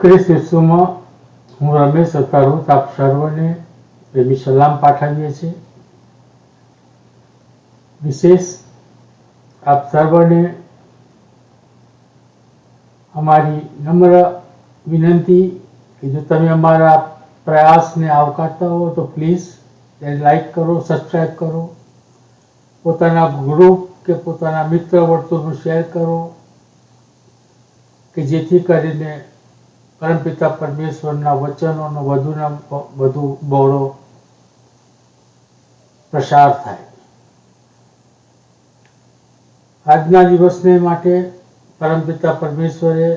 Chris ઈસુમાં હું રમેશ અતારુત આપ સર્વને પ્રેમી સલામ પાઠવીએ છીએ. વિશેષ આપ સર્વને અમારી નમ્ર વિનંતી કે જો તમે અમારા પ્રયાસને આવકારતા હો, તો પ્લીઝ તેને લાઈક કરો સબસ્ક્રાઈબ કરો. પોતાના ગ્રુપ કે પોતાના મિત્ર વર્તુળનું શેર કરો કે જેથી કરીને પરમપિતા પરમેશ્વરના વચનોનો વધુના વધુ બહોળો પ્રસાર થાય. આજના દિવસને માટે પરમપિતા પરમેશ્વરે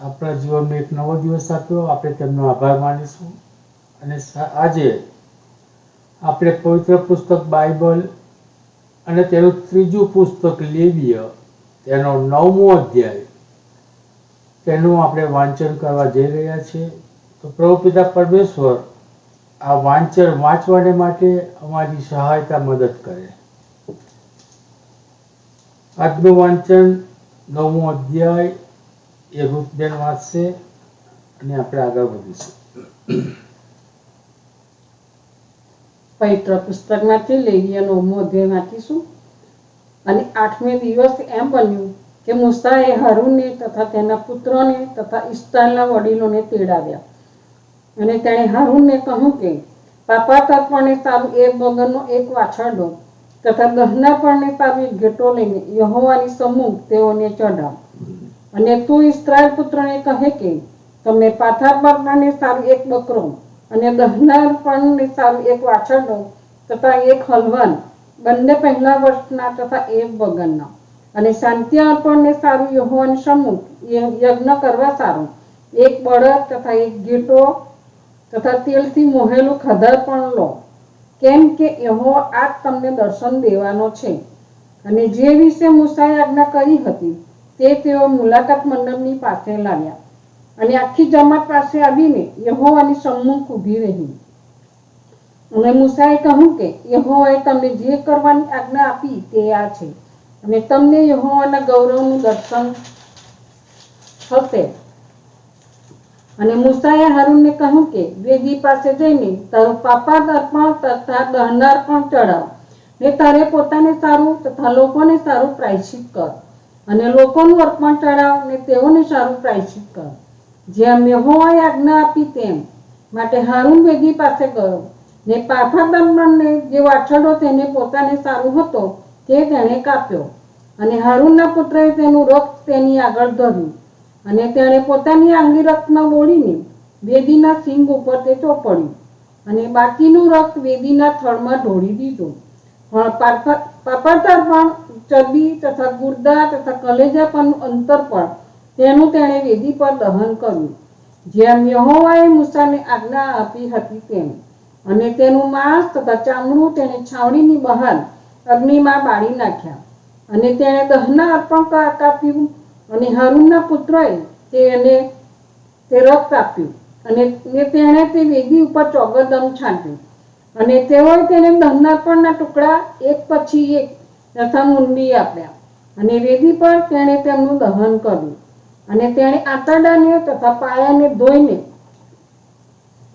આપણા જીવનમાં એક નવો દિવસ આપ્યો. આપણે તેમનો આભાર માનીશું. અને આજે આપણે પવિત્ર પુસ્તક બાઇબલ અને તેનું ત્રીજું પુસ્તક લેવીય, તેનો નવમો અધ્યાય તેનું આપણે વાંચન કરવા જઈ રહ્યા છીએ. તો પ્રભુ પિતા પરમેશ્વર આ વાંચન વાંચવાને માટે અમારી સહાયતા મદદ કરે. આજનું વાંચન નવમો અધ્યાય એ રૂપદેન વાંચશે અને આપણે આગળ વધીશું. પવિત્ર પુસ્તકમાંથી લેવીયનો નવમો અધ્યાય વાંચીશું અને આઠમે દિવસ એમ બન્યું કે મુસાએ હારૂનને તથા તેના પુત્રોને તથા ઇસ્રાયેલના વડીલોને તેડાવ્યા. અને તેણે હારૂનને કહ્યું કે, પાપા તર્પણને સારું એક બગરનો એક વાછરડો તથા દહના પણને સારું એક ઘેટો લઈને યહોવાની સમૂહ તેઓને ચઢાવ. અને તું ઇસ્રાયેલ પુત્રને કહે કે, તમે પાથા પર્વને સારું એક બકરો અને દહનાર પણ સારું એક વાછરડો તથા એક હલવાન બંને પહેલા વર્ષના તથા એક બગનના અને શાંતિ અર્પણને સારું યહોવાની સમૂહ યજ્ઞ કરવા સારું. એક બળદ તથા એક ગીટો તથા તેલથી મોહેલું ખદર પણ લો. કેમ કે એહો આ તમને દર્શન દેવાનો છે. અને જે વિશે મૂસાએ આજ્ઞા કરી હતી, તે તેઓ મુલાકાત મંડળની પાસે લાવ્યા. અને આખી જમાત પાસે આવીને યહોવાની સન્મુખ ઊભી રહી. અને મૂસાએ કહ્યું કે, યહોવાએ તમને જે કરવાની આજ્ઞા આપી તે આ છે. અને તમને યહોવાના ગૌરવનું દર્શન થશે. અને મૂસાએ હારૂનને કહ્યું કે, વેદી પાસે જઈને તારું પાપાદ અર્પણ તથા દહન અર્પણ ચડાવ ને તારે પોતાને સારું તથા લોકોને સારું પ્રાયશ્ચિત કર. અને લોકોનું અર્પણ ચડાવ ને તેઓને સારું પ્રાયશ્ચિત કર. જેમ યહોવાએ આજ્ઞા આપી તેમ માટે હારૂન વેદી પાસે ગયો. ને પાફા દમણને જે વાછળો તેને પોતાને સારું હતો તે તેણે કાપ્યો અને હારૂનના પુત્રએ તેનું રક્ત તેની આગળ ધર્યું અને તેણે પોતાની આંગળી રક્તમાં બોળીને વેદીના સિંગ ઉપર તે ચોપડ્યું અને બાકીનું રક્ત વેદીના થળમાં ઢોળી દીધું. પણ પાપા- પાપાતર પણ ચરબી તથા ગુર્દા તથા કલેજા પણ અંતર પણ તેનું તેણે વેદી પર દહન કર્યું. જેમ યહોવાએ મૂસાને આજ્ઞા આપી હતી તેમ. અને તેનું માંસ તથા ચામડું તેણે છાવણીની બહાર અગ્નિમાં બાળી નાખ્યા. અને તેણે દહના અર્પણ કાપ્યું અને હરુણના પુત્રએ તેને તે રક્ત આપ્યું અને તેણે તે વેદી ઉપર ચોગદમ છાંટ્યું. અને તેઓએ તેને દહનાર્પણના ટુકડા એક પછી એક તથા મુંડી આપ્યા. અને વેદી પર તેણે તેમનું દહન કર્યું. અને તેણે આંતરડાને તથા પાયાને ધોઈને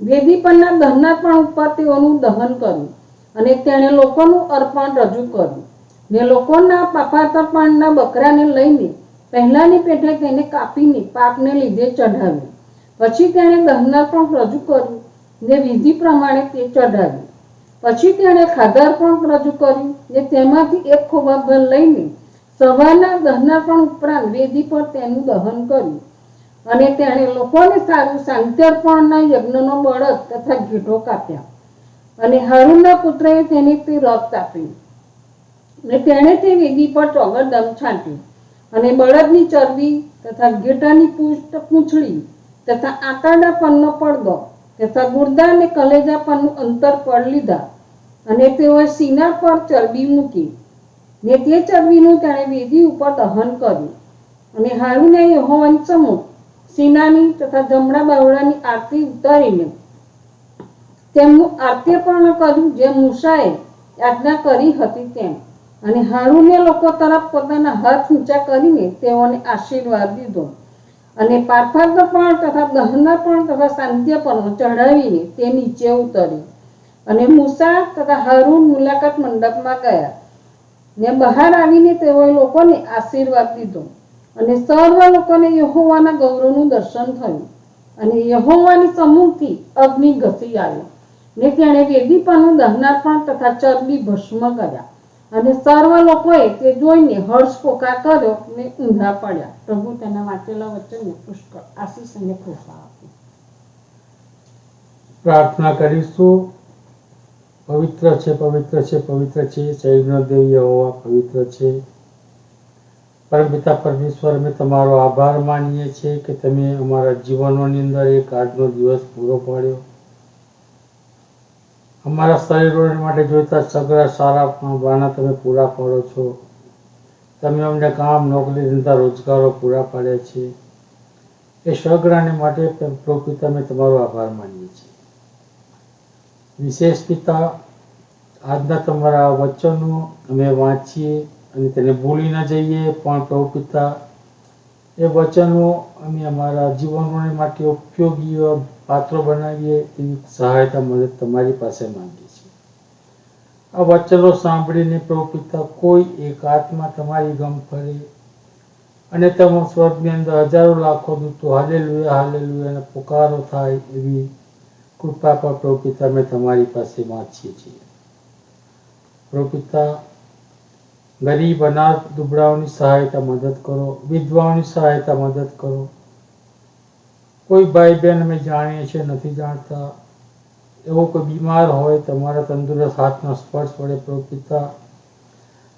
વેદી પરના દહનાર્પણ ઉપર તેઓનું દહન કર્યું. અને તેણે લોકોનું અર્પણ રજૂ કર્યું. ને લોકોના પાપાતર્પણના બકરાને લઈને પહેલાની પેઠે તેને કાપીને પાપને લીધે ચઢાવ્યું. પછી તેણે દહનાર્પણ રજૂ કર્યું ને વિધિ પ્રમાણે તે ચઢાવ્યું. પછી તેણે ખાધાર્પણ રજૂ કર્યું ને તેમાંથી એક ખોબાભર લઈને સવારના દહનાર્પણ ઉપરાંત વેદી પર તેનું દહન કર્યું. અને તેણે લોકોને સારું શાંત્યર્પણના યજ્ઞનો બળદ તથા ઘેટો કાપ્યા. અને હરુણના પુત્રએ તેને તે રક્ત આપ્યું. ને તેણે તે વેદી પર ચોગરદમ છાંટ્યું અને બળદની ચરબી તથા ઘેટાની પુષ્ટ પૂંછડી તથા આંતરડા પરનો પડદો તથા ગુર્દા અને કલેજા પરનું અંતર પડ લીધા અને તેઓએ સીના પર ચરબી મૂકી. ને તે ચરબીનું તેણે વેદી ઉપર દહન કર્યું. અને હારુને યહોવન સમૂહ, સીનાની તથા જમણા બાવડાની આરતી ઉતારીને તેમનું આરતીપર્ણ કર્યું જે મૂસાએ આજ્ઞા કરી હતી તેમ. અને હારૂને લોકો તરફ પોતાના હાથ ઊંચા કરીને તેઓને આશીર્વાદ દીધો. અને પારફાર્દપણ તથા દહનપણ તથા શાંત્યપણ ચઢાવીને તે નીચે ઉતર્યું. અને મૂસા તથા હારૂન મુલાકાત મંડપમાં ગયા. ને બહાર આવીને તેઓએ લોકોને આશીર્વાદ દીધો. અને સર્વ લોકોને યહોવાના ગૌરવનું દર્શન થયું. અને યહોવાની સમૂહથી અગ્નિ ઘસી આવ્યો ને તેણે વેદીપાનું દહનાર્પણ તથા ચરબી ભસ્મ કર્યા. અને સર્વ લોકોએ તે જોઈને હર્ષ પોકાર કર્યો ને ઊંધા પડ્યા. પ્રભુ તેના વાંચેલા વચનને પુષ્કળ આશીષ અને કૃપા આપી. પ્રાર્થના કરીશું. પવિત્ર છે પવિત્ર છે પવિત્ર છે. ચૈનો દેવ યહોવા પવિત્ર છે. પરમપિતા પરમેશ્વર, અમે તમારો આભાર માનીએ છીએ કે તમે અમારા જીવનોની અંદર એક આજનો દિવસ પૂરો પાડ્યો. અમારા શરીરો માટે જોઈતા સગળા સારા બાના તમે પૂરા પાડો છો. તમે અમને કામ, નોકરી, ધંધા, રોજગારો પૂરા પાડ્યા છે. એ સગળાને માટે પ્રભુ તમે તમારો આભાર માનીએ છીએ. વિશેષ પિતા, આજના તમારા વચનો અમે વાંચીએ અને તેને ભૂલી ન જઈએ, પણ પ્રભુ પિતા, એ વચનો અમે અમારા જીવનોને માટે ઉપયોગી પાત્રો બનાવીએ એવી સહાયતા મદદ તમારી પાસે માંગીએ છીએ. આ વચનો સાંભળીને પ્રભુ પિતા કોઈ એક આત્મા તમારી ગમ ફરે અને તમે સ્વર્ગની અંદર હજારો લાખો દૂતો હાલેલુયા હાલેલુયા પુકારો થાય એવી કૃપા પર પ્રભુ પિતા અમે તમારી પાસે વાંચીએ છીએ. પ્રભુ પિતા ગરીબ, અનાથ, દુબળાઓની સહાયતા મદદ કરો, વિધવાઓની સહાયતા મદદ કરો કોઈ ભાઈ બહેન અમે જાણીએ છીએ, નથી જાણતા. એવો કોઈ બીમાર હોય, તમારા તંદુરસ્ત હાથનો સ્પર્શ વડે પ્રભુ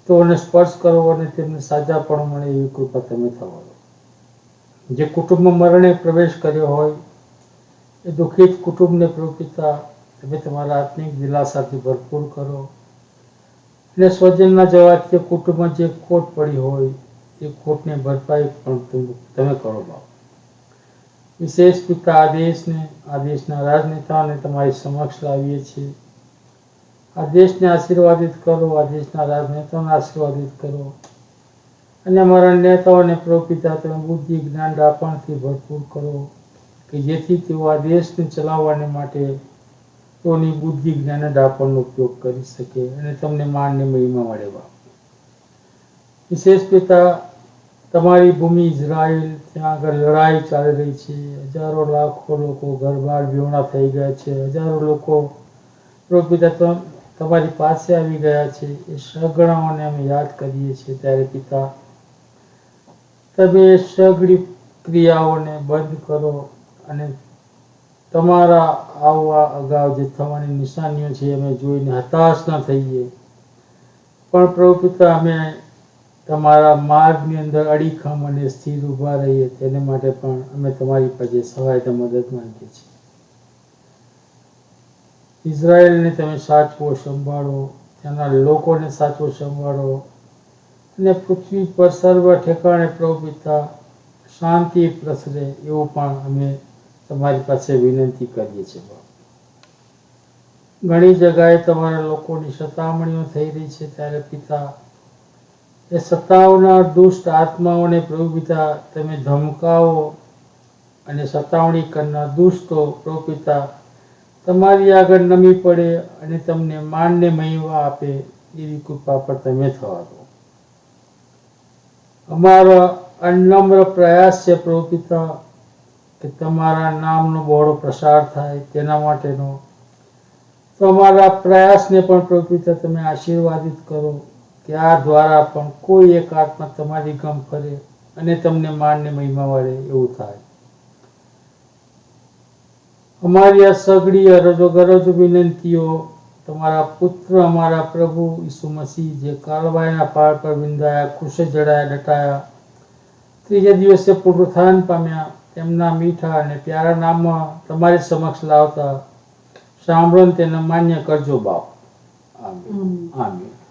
તો એને સ્પર્શ કરો અને તેમને સાજા પણ મળે એવી કૃપા તમે થવા જે કુટુંબમાં મરણે પ્રવેશ કર્યો હોય, એ દુઃખિત કુટુંબને પ્રભુ તમે તમારા આત્મિક દિલાસાથી ભરપૂર કરો. અને સ્વજનના જવાથી કુટુંબમાં જે ખોટ પડી હોય, એ ખોટને ભરપાઈ પણ તમે કરો બાપ. વિશેષ પિતા આ દેશને આ દેશના રાજનેતાઓને તમારી સમક્ષ લાવીએ છીએ. આ દેશને આશીર્વાદિત કરો આ દેશના રાજનેતાઓને આશીર્વાદિત કરો. અને અમારા નેતાઓને પ્રોપિતા તમે બુદ્ધિ, જ્ઞાન રાપણથી ભરપૂર કરો કે જેથી તેઓ આ દેશને ચલાવવાને માટે તેઓની બુદ્ધિ, જ્ઞાન રાપણનો ઉપયોગ કરી શકે અને તમને માનને મહિમા મળે. વિશેષ પિતા તમારી ભૂમિ ઇઝરાયલ, ત્યાં આગળ લડાઈ ચાલી રહી છે. હજારો લાખો લોકો ઘરબાર બેવડા થઈ ગયા છે. હજારો લોકો પિતા તમ- તમારી પાસે આવી ગયા છે. એ સગડાઓને અમે યાદ કરીએ છીએ ત્યારે પિતા. તમે સગડી ક્રિયાઓને બંધ કરો અને તમારા આવવા અગાઉ જે થવાની નિશાનીઓ છે અમે જોઈને હતાશ ન થઈએ. પણ પ્રભુ પિતા, અમે તમારા માર્ગની અંદર અડીખમ અને સ્થિર ઊભા રહીએ તેને માટે પણ અમે તમારી પાસે સહાયતા મદદ માંગીએ છીએ. ઇઝરાયલને તમે સાચવો, સંભાળો તેના લોકોને સાચવો, સંભાળો અને પૃથ્વી પર સર્વ ઠેકાણે પ્રભુ શાંતિ પ્રસરે એવું પણ અમે તમારી પાસે વિનંતી કરીએ છીએ, બાપ. ઘણી જગાએ તમારા લોકોની સતામણીઓ થઈ રહી છે ત્યારે પિતા એ સતાવનાર દુષ્ટ આત્માઓને પ્રભુ પિતા તમે ધમકાવો અને સતાવણી કરનાર દુષ્ટો પ્રભુ તમારી આગળ નમી પડે અને તમને માનને મહિમા આપે એવી કૃપા પર તમે થવા દો. અમારો અનમ્ર પ્રયાસ છે પ્રભુ કે તમારા નામનો બહોળો પ્રસાર થાય તેના માટેનો. તો અમારા પ્રયાસને પણ પ્રભુ તમે આશીર્વાદિત કરો. આ દ્વારા પણ કોઈ એક આત્મા તમારી ગમ કરે અને તમને માનને મહિમા વળે એવું થાય. અમારી આ સગડી અરજો ગરજો વિનંતીઓ તમારા પુત્ર અમારા પ્રભુ ઈસુ મસીહ જે કાળવાયના પાળ પર વિંધાયા ખુશે જડાયા ડટાયા ત્રીજા દિવસે પુનરુત્થાન પામ્યા તેમના મીઠા અને પ્યારા નામમાં તમારી સમક્ષ લાવતા સાંભળો તેને માન્ય કરજો બાપ. આમીન. આમીન.